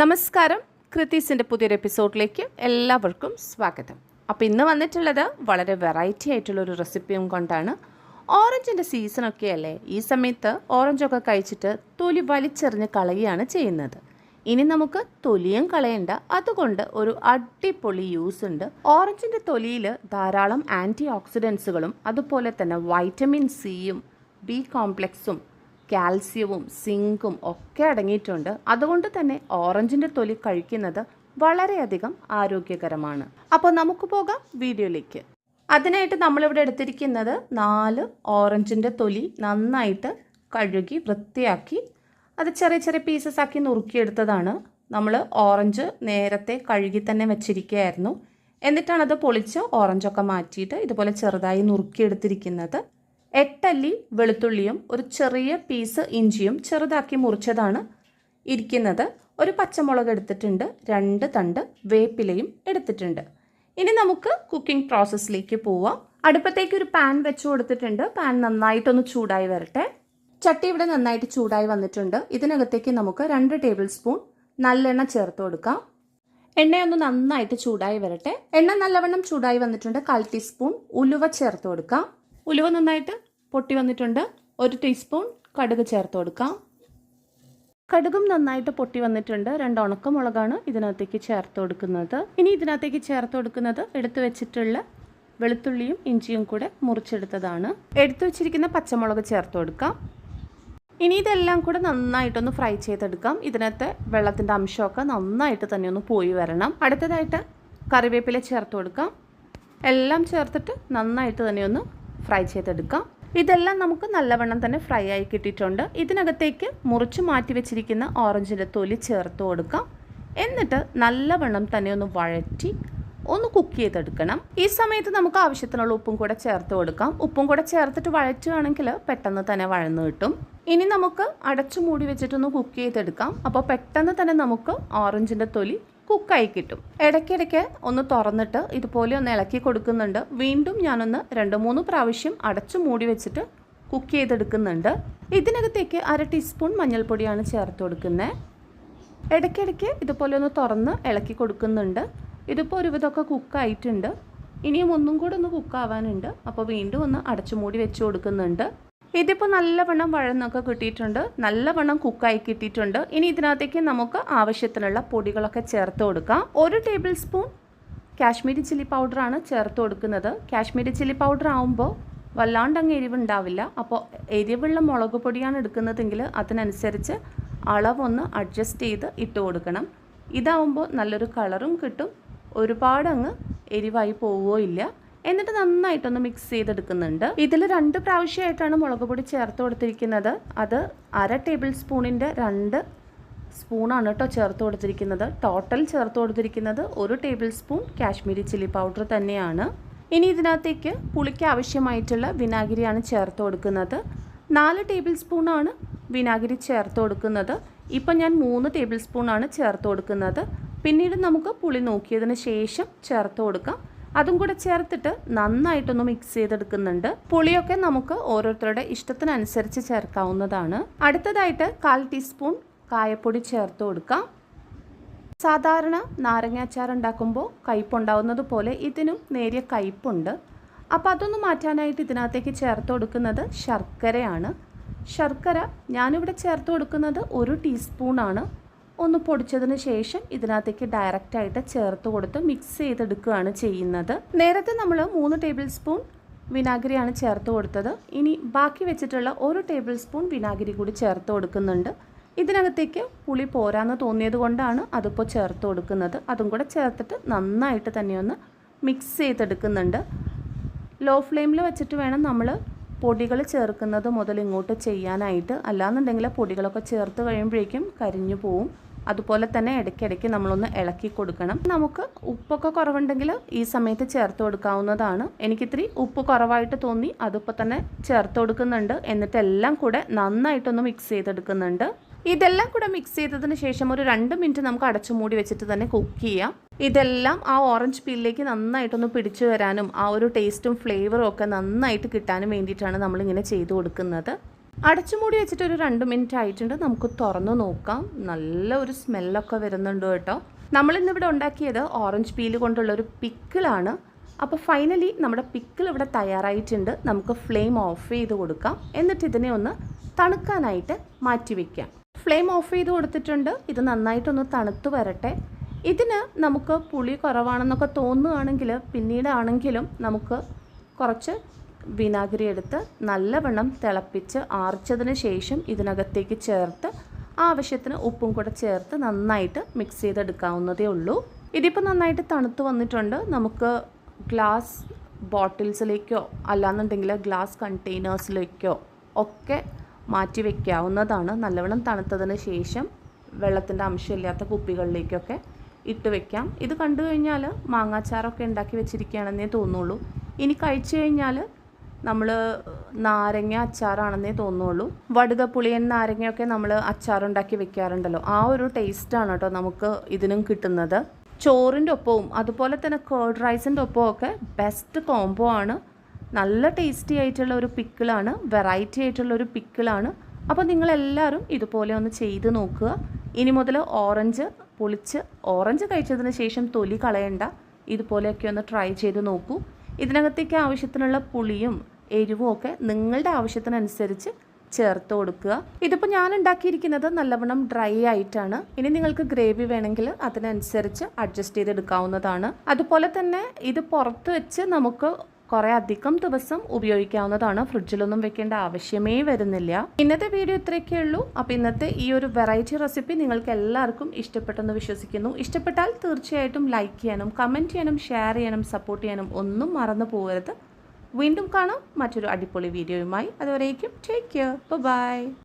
നമസ്കാരം. കൃത്തീസിന്റെ പുതിയൊരു എപ്പിസോഡിലേക്ക് എല്ലാവർക്കും സ്വാഗതം. അപ്പോൾ ഇന്ന് വന്നിട്ടുള്ളത് വളരെ വെറൈറ്റി ആയിട്ടുള്ളൊരു റെസിപ്പിയും കൊണ്ടാണ്. ഓറഞ്ചിന്റെ സീസണൊക്കെ അല്ലേ? ഈ സമയത്ത് ഓറഞ്ചൊക്കെ കഴിച്ചിട്ട് തൊലി വലിച്ചെറിഞ്ഞ് കളയുകയാണ് ചെയ്യുന്നത്. ഇനി നമുക്ക് തൊലിയും കളയണ്ട. അതുകൊണ്ട് ഒരു അടിപൊളി യൂസ് ഉണ്ട്. ഓറഞ്ചിന്റെ തൊലിയിൽ ധാരാളം ആന്റി ഓക്സിഡൻസുകളും അതുപോലെ തന്നെ വൈറ്റമിൻ സിയും ബി കോംപ്ലെക്സും കാൽസ്യവും സിങ്കും ഒക്കെ അടങ്ങിയിട്ടുണ്ട്. അതുകൊണ്ട് തന്നെ ഓറഞ്ചിന്റെ തൊലി കഴിക്കുന്നത് വളരെയധികം ആരോഗ്യകരമാണ്. അപ്പോൾ നമുക്ക് പോകാം വീഡിയോയിലേക്ക്. അതിനായിട്ട് നമ്മളിവിടെ എടുത്തിരിക്കുന്നത് നാല് ഓറഞ്ചിന്റെ തൊലി നന്നായിട്ട് കഴുകി വൃത്തിയാക്കി അത് ചെറിയ ചെറിയ പീസസ് ആക്കി നുറുക്കിയെടുത്തതാണ്. നമ്മൾ ഓറഞ്ച് നേരത്തെ കഴുകി തന്നെ വെച്ചിരിക്കുകയായിരുന്നു. എന്നിട്ടാണ് അത് പൊളിച്ച് ഓറഞ്ചൊക്കെ മാറ്റിയിട്ട് ഇതുപോലെ ചെറുതായി നുറുക്കിയെടുത്തിരിക്കുന്നത്. എട്ടല്ലി വെളുത്തുള്ളിയും ഒരു ചെറിയ പീസ് ഇഞ്ചിയും ചെറുതാക്കി മുറിച്ചതാണ് ഇരിക്കുന്നത്. ഒരു പച്ചമുളക് എടുത്തിട്ടുണ്ട് രണ്ട് തണ്ട് വേപ്പിലയും എടുത്തിട്ടുണ്ട്. ഇനി നമുക്ക് കുക്കിംഗ് പ്രോസസ്സിലേക്ക് പോവാം. അടുപ്പത്തേക്ക് ഒരു പാൻ വെച്ച് കൊടുത്തിട്ടുണ്ട്. പാൻ നന്നായിട്ടൊന്ന് ചൂടായി വരട്ടെ. ചട്ടി ഇവിടെ നന്നായിട്ട് ചൂടായി വന്നിട്ടുണ്ട്. ഇതിനകത്തേക്ക് നമുക്ക് രണ്ട് ടേബിൾ സ്പൂൺ നല്ലെണ്ണ ചേർത്ത് കൊടുക്കാം. എണ്ണയൊന്ന് നന്നായിട്ട് ചൂടായി വരട്ടെ. എണ്ണ നല്ലവണ്ണം ചൂടായി വന്നിട്ടുണ്ട്. കാൽ ടീസ്പൂൺ ഉലുവ ചേർത്ത് കൊടുക്കാം. ഉലുവ നന്നായിട്ട് പൊട്ടി വന്നിട്ടുണ്ട്. ഒരു ടീസ്പൂൺ കടുക് ചേർത്ത് കൊടുക്കാം. കടുകും നന്നായിട്ട് പൊട്ടി വന്നിട്ടുണ്ട്. രണ്ട് ഉണക്കമുളകാണ് ഇതിനകത്തേക്ക് ചേർത്ത് കൊടുക്കുന്നത്. ഇനി ഇതിനകത്തേക്ക് ചേർത്ത് കൊടുക്കുന്നത് എടുത്തു വെച്ചിട്ടുള്ള വെളുത്തുള്ളിയും ഇഞ്ചിയും കൂടെ മുറിച്ചെടുത്തതാണ്. എടുത്തു വെച്ചിരിക്കുന്ന പച്ചമുളക് ചേർത്ത് കൊടുക്കാം. ഇനി ഇതെല്ലാം കൂടെ നന്നായിട്ടൊന്ന് ഫ്രൈ ചെയ്തെടുക്കാം. ഇതിനകത്തെ വെള്ളത്തിന്റെ അംശമൊക്കെ നന്നായിട്ട് തന്നെ ഒന്ന് പോയി വരണം. അടുത്തതായിട്ട് കറിവേപ്പില ചേർത്ത് കൊടുക്കാം. എല്ലാം ചേർത്തിട്ട് നന്നായിട്ട് തന്നെ ഒന്ന് ഫ്രൈ ചെയ്തെടുക്കാം. ഇതെല്ലാം നമുക്ക് നല്ലവണ്ണം തന്നെ ഫ്രൈ ആയി കിട്ടിയിട്ടുണ്ട്. ഇതിനകത്തേക്ക് മുറിച്ച് മാറ്റി വെച്ചിരിക്കുന്ന ഓറഞ്ചിന്റെ തൊലി ചേർത്ത് കൊടുക്കാം. എന്നിട്ട് നല്ലവണ്ണം തന്നെ ഒന്ന് വഴറ്റി ഒന്ന് കുക്ക് ചെയ്തെടുക്കണം. ഈ സമയത്ത് നമുക്ക് ആവശ്യത്തിനുള്ള ഉപ്പും കൂടെ ചേർത്ത് കൊടുക്കാം. ഉപ്പും കൂടെ ചേർത്തിട്ട് വഴറ്റുകയാണെങ്കിൽ പെട്ടെന്ന് തന്നെ വഴന്ന് കിട്ടും. ഇനി നമുക്ക് അടച്ചു മൂടി വെച്ചിട്ടൊന്ന് കുക്ക് ചെയ്തെടുക്കാം. അപ്പോൾ പെട്ടെന്ന് തന്നെ നമുക്ക് ഓറഞ്ചിന്റെ തൊലി കുക്കായി കിട്ടും. ഇടയ്ക്കിടയ്ക്ക് ഒന്ന് തുറന്നിട്ട് ഇതുപോലെ ഒന്ന് ഇളക്കി കൊടുക്കുന്നുണ്ട്. വീണ്ടും ഞാനൊന്ന് രണ്ട് മൂന്ന് പ്രാവശ്യം അടച്ചു മൂടി വെച്ചിട്ട് കുക്ക് ചെയ്തെടുക്കുന്നുണ്ട്. ഇതിനകത്തേക്ക് അര ടീസ്പൂൺ മഞ്ഞൾപ്പൊടിയാണ് ചേർത്ത് കൊടുക്കുന്നത് ഇടയ്ക്കിടയ്ക്ക് ഇതുപോലെ ഒന്ന് തുറന്ന് ഇളക്കി കൊടുക്കുന്നുണ്ട്. ഇതിപ്പോൾ ഒരുവിധമൊക്കെ കുക്കായിട്ടുണ്ട്. ഇനിയും ഒന്നും കൂടെ ഒന്ന് കുക്കാവാനുണ്ട്. അപ്പോൾ വീണ്ടും ഒന്ന് അടച്ചു മൂടി വെച്ച് കൊടുക്കുന്നുണ്ട്. ഇതിപ്പോൾ നല്ലവണ്ണം വഴന്നൊക്കെ കിട്ടിയിട്ടുണ്ട്. നല്ലവണ്ണം കുക്കായി കിട്ടിയിട്ടുണ്ട്. ഇനി ഇതിനകത്തേക്ക് നമുക്ക് ആവശ്യത്തിനുള്ള പൊടികളൊക്കെ ചേർത്ത് കൊടുക്കാം. ഒരു ടേബിൾ സ്പൂൺ കാശ്മീരി ചില്ലി പൗഡറാണ് ചേർത്ത് കൊടുക്കുന്നത്. കാശ്മീരി ചില്ലി പൗഡർ ആകുമ്പോൾ വല്ലാണ്ട് അങ്ങ് എരിവുണ്ടാവില്ല. അപ്പോൾ എരിവുള്ള മുളക് പൊടിയാണ് എടുക്കുന്നതെങ്കിൽ അതിനനുസരിച്ച് അളവൊന്ന് അഡ്ജസ്റ്റ് ചെയ്ത് ഇട്ട് കൊടുക്കണം. ഇതാവുമ്പോൾ നല്ലൊരു കളറും കിട്ടും. ഒരുപാട് അങ്ങ് എരിവായി പോവുകയോ ഇല്ല എന്നിട്ട് നന്നായിട്ടൊന്ന് മിക്സ് ചെയ്തെടുക്കുന്നുണ്ട്. ഇതിൽ രണ്ട് പ്രാവശ്യമായിട്ടാണ് മുളക് പൊടി ചേർത്ത് കൊടുത്തിരിക്കുന്നത്. അത് അര ടേബിൾ സ്പൂണിന്റെ രണ്ട് സ്പൂണാണ് കേട്ടോ ചേർത്ത് കൊടുത്തിരിക്കുന്നത്. ടോട്ടൽ ചേർത്ത് കൊടുത്തിരിക്കുന്നത് ഒരു table spoon Kashmiri chilli powder തന്നെയാണ്. ഇനി ഇതിനകത്തേക്ക് പുളിക്ക് ആവശ്യമായിട്ടുള്ള വിനാഗിരിയാണ് ചേർത്ത് കൊടുക്കുന്നത്. നാല് ടേബിൾ സ്പൂണാണ് വിനാഗിരി ചേർത്ത് കൊടുക്കുന്നത്. ഇപ്പം ഞാൻ മൂന്ന് ടേബിൾ സ്പൂണാണ് ചേർത്ത് കൊടുക്കുന്നത്. പിന്നീട് നമുക്ക് പുളി നോക്കിയതിന് ശേഷം ചേർത്ത് കൊടുക്കാം. അതും കൂടെ ചേർത്തിട്ട് നന്നായിട്ടൊന്ന് മിക്സ് ചെയ്തെടുക്കുന്നുണ്ട്. പുളിയൊക്കെ നമുക്ക് ഓരോരുത്തരുടെ ഇഷ്ടത്തിനനുസരിച്ച് ചേർക്കാവുന്നതാണ്. അടുത്തതായിട്ട് കാൽ ടീസ്പൂൺ കായപ്പൊടി ചേർത്ത് കൊടുക്കാം. സാധാരണ നാരങ്ങാച്ചാർ ഉണ്ടാക്കുമ്പോൾ കയ്പുണ്ടാവുന്നത് പോലെ ഇതിനും നേരിയ കയ്പുണ്ട്. അപ്പോൾ അതൊന്ന് മാറ്റാനായിട്ട് ഇതിനകത്തേക്ക് ചേർത്ത് കൊടുക്കുന്നത് ശർക്കരയാണ്. ശർക്കര ഞാനിവിടെ ചേർത്ത് കൊടുക്കുന്നത് ഒരു ടീസ്പൂണാണ്. ഒന്ന് പൊടിച്ചതിന് ശേഷം ഇതിനകത്തേക്ക് ഡയറക്റ്റായിട്ട് ചേർത്ത് കൊടുത്ത് മിക്സ് ചെയ്തെടുക്കുകയാണ് ചെയ്യുന്നത്. നേരത്തെ നമ്മൾ മൂന്ന് ടേബിൾ സ്പൂൺ വിനാഗിരിയാണ് ചേർത്ത് കൊടുത്തത്. ഇനി ബാക്കി വെച്ചിട്ടുള്ള ഒരു ടേബിൾ സ്പൂൺ വിനാഗിരി കൂടി ചേർത്ത് കൊടുക്കുന്നുണ്ട്. ഇതിനകത്തേക്ക് പുളി പോരാന്ന് തോന്നിയത് കൊണ്ടാണ് അതിപ്പോൾ ചേർത്ത് കൊടുക്കുന്നത്. അതും കൂടെ ചേർത്തിട്ട് നന്നായിട്ട് തന്നെ ഒന്ന് മിക്സ് ചെയ്തെടുക്കുന്നുണ്ട്. ലോ ഫ്ലെയിമിൽ വെച്ചിട്ട് വേണം നമ്മൾ പൊടികൾ ചേർക്കുന്നത് മുതൽ ഇങ്ങോട്ട് ചെയ്യാനായിട്ട്. അല്ലാന്നുണ്ടെങ്കിൽ പൊടികളൊക്കെ ചേർത്ത് കഴിയുമ്പോഴേക്കും കരിഞ്ഞു പോവും. അതുപോലെ തന്നെ ഇടയ്ക്കിടയ്ക്ക് നമ്മളൊന്ന് ഇളക്കി കൊടുക്കണം. നമുക്ക് ഉപ്പൊക്കെ കുറവുണ്ടെങ്കിൽ ഈ സമയത്ത് ചേർത്ത് കൊടുക്കാവുന്നതാണ്. എനിക്കിത്തിരി ഉപ്പ് കുറവായിട്ട് തോന്നി അതിപ്പോൾ തന്നെ ചേർത്ത് കൊടുക്കുന്നുണ്ട്. എന്നിട്ട് എല്ലാം കൂടെ നന്നായിട്ടൊന്ന് മിക്സ് ചെയ്തെടുക്കുന്നുണ്ട്. ഇതെല്ലാം കൂടെ മിക്സ് ചെയ്തതിന് ശേഷം ഒരു രണ്ട് മിനിറ്റ് നമുക്ക് അടച്ചു മൂടി വെച്ചിട്ട് തന്നെ കുക്ക് ചെയ്യാം. ഇതെല്ലാം ആ ഓറഞ്ച് പീലിലേക്ക് നന്നായിട്ടൊന്ന് പിടിച്ചു വരാനും ആ ഒരു ടേസ്റ്റും ഫ്ലേവറും ഒക്കെ നന്നായിട്ട് കിട്ടാനും വേണ്ടിയിട്ടാണ് നമ്മളിങ്ങനെ ചെയ്തു കൊടുക്കുന്നത്. അടച്ചുമൂടി വെച്ചിട്ട് ഒരു രണ്ട് മിനിറ്റ് ആയിട്ടുണ്ട്. നമുക്ക് തുറന്നു നോക്കാം. നല്ല ഒരു സ്മെല്ലൊക്കെ വരുന്നുണ്ട് കേട്ടോ. നമ്മളിന്നിവിടെ ഉണ്ടാക്കിയത് ഓറഞ്ച് പീൽ കൊണ്ടുള്ള ഒരു പിക്കിളാണ്. അപ്പോൾ ഫൈനലി നമ്മുടെ പിക്കിൾ ഇവിടെ തയ്യാറായിട്ടുണ്ട്. നമുക്ക് ഫ്ലെയിം ഓഫ് ചെയ്ത് കൊടുക്കാം. എന്നിട്ട് ഇതിനെ ഒന്ന് തണുക്കാനായിട്ട് മാറ്റി വയ്ക്കാം ഫ്ലെയിം ഓഫ് ചെയ്ത് കൊടുത്തിട്ടുണ്ട്. ഇത് നന്നായിട്ടൊന്ന് തണുത്ത് വരട്ടെ. ഇതിന് നമുക്ക് പുളി കുറവാണെന്നൊക്കെ തോന്നുകയാണെങ്കിൽ പിന്നീടാണെങ്കിലും നമുക്ക് കുറച്ച് വിനാഗിരി എടുത്ത് നല്ലവണ്ണം തിളപ്പിച്ച് ആർച്ചതിന് ശേഷം ഇതിനകത്തേക്ക് ചേർത്ത് ആവശ്യത്തിന് ഉപ്പും കൂടെ ചേർത്ത് നന്നായിട്ട് മിക്സ് ചെയ്തെടുക്കാവുന്നതേ ഉള്ളൂ. ഇതിപ്പോൾ നന്നായിട്ട് തണുത്ത് വന്നിട്ടുണ്ട്. നമുക്ക് ഗ്ലാസ് ബോട്ടിൽസിലേക്കോ അല്ലാന്നുണ്ടെങ്കിൽ ഗ്ലാസ് കണ്ടെയ്നേഴ്സിലേക്കോ ഒക്കെ മാറ്റി വയ്ക്കാവുന്നതാണ് നല്ലവണ്ണം തണുത്തതിന് ശേഷം വെള്ളത്തിന്റെ അംശമില്ലാത്ത കുപ്പികളിലേക്കൊക്കെ ഇട്ട് വെക്കാം. ഇത് കണ്ടു കഴിഞ്ഞാൽ മാങ്ങാച്ചാറൊക്കെ ഉണ്ടാക്കി വെച്ചിരിക്കുകയാണെന്നേ തോന്നുള്ളൂ. ഇനി കഴിച്ചു കഴിഞ്ഞാൽ നമ്മൾ നാരങ്ങ അച്ചാറാണെന്നേ തോന്നുള്ളൂ. വടുത പുളിയൻ നാരങ്ങയൊക്കെ നമ്മൾ അച്ചാറുണ്ടാക്കി വെക്കാറുണ്ടല്ലോ. ആ ഒരു ടേസ്റ്റാണ് കേട്ടോ നമുക്ക് ഇതിനും കിട്ടുന്നത്. ചോറിന്റെ ഒപ്പവും അതുപോലെ തന്നെ കേർഡ് റൈസിന്റെ ഒപ്പവും ഒക്കെ ബെസ്റ്റ് കോംബോ ആണ്. നല്ല ടേസ്റ്റി ആയിട്ടുള്ള ഒരു പിക്കിളാണ് വെറൈറ്റി ആയിട്ടുള്ള ഒരു പിക്കിളാണ് അപ്പോൾ നിങ്ങളെല്ലാവരും ഇതുപോലെ ഒന്ന് ചെയ്ത് നോക്കുക. ഇനി മുതൽ ഓറഞ്ച് പൊളിച്ച് ഓറഞ്ച് കഴിച്ചതിന് ശേഷം തൊലി കളയണ്ട. ഇതുപോലെയൊക്കെ ഒന്ന് ട്രൈ ചെയ്ത് നോക്കൂ. ഇതിനകത്തേക്ക് ആവശ്യത്തിനുള്ള പുളിയും എരിവും ഒക്കെ നിങ്ങളുടെ ആവശ്യത്തിനനുസരിച്ച് ചേർത്ത് കൊടുക്കുക. ഇതിപ്പോൾ ഞാൻ ഉണ്ടാക്കിയിരിക്കുന്നത് നല്ലവണ്ണം ഡ്രൈ ആയിട്ടാണ്. ഇനി നിങ്ങൾക്ക് ഗ്രേവി വേണമെങ്കിൽ അതിനനുസരിച്ച് അഡ്ജസ്റ്റ് ചെയ്തെടുക്കാവുന്നതാണ്. അതുപോലെ തന്നെ ഇത് പുറത്ത് വെച്ച് നമുക്ക് കുറേ അധികം ദിവസം ഉപയോഗിക്കാവുന്നതാണ്. ഫ്രിഡ്ജിലൊന്നും വെക്കേണ്ട ആവശ്യമേ വരുന്നില്ല. ഇന്നത്തെ വീഡിയോ ഇത്രയൊക്കെ ഉള്ളൂ. അപ്പോൾ ഇന്നത്തെ ഈ ഒരു വെറൈറ്റി റെസിപ്പി നിങ്ങൾക്ക് എല്ലാവർക്കും ഇഷ്ടപ്പെട്ടെന്ന് വിശ്വസിക്കുന്നു. ഇഷ്ടപ്പെട്ടാൽ തീർച്ചയായിട്ടും ലൈക്ക് ചെയ്യാനും കമന്റ് ചെയ്യാനും ഷെയർ ചെയ്യാനും സപ്പോർട്ട് ചെയ്യാനും ഒന്നും മറന്നു പോകരുത്. വീണ്ടും കാണാം മറ്റൊരു അടിപൊളി വീഡിയോയുമായി അതുവരേക്കും ടേക്ക് കെയർ ബൈ